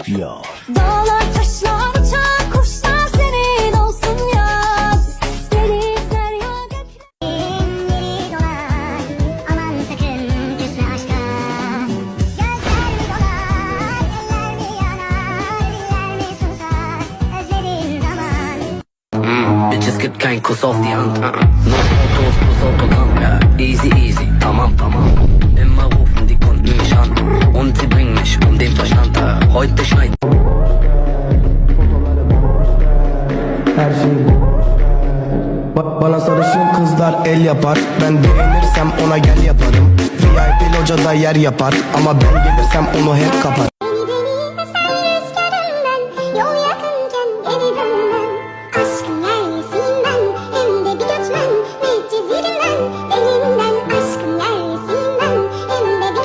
başlıyor Dağlar taşlar uçar kuşlar senin olsun ya Denizler ya gökler Elleri dolar Aman sakın küsme aşka Gözler mi dolar Eller mi yanar Diller mi susar Özledim zaman Bitches gibt kein Kuss auf die Hand. uh-uh. No Fotos plus Autogramm. Ja, easy, Heute scheint. Her şey Ba- Bana sarışın kızlar el yapar. Ben beğenirsem ona gel yaparım. VIP locada yer yapar. Ama ben gelirsem onu hep kapar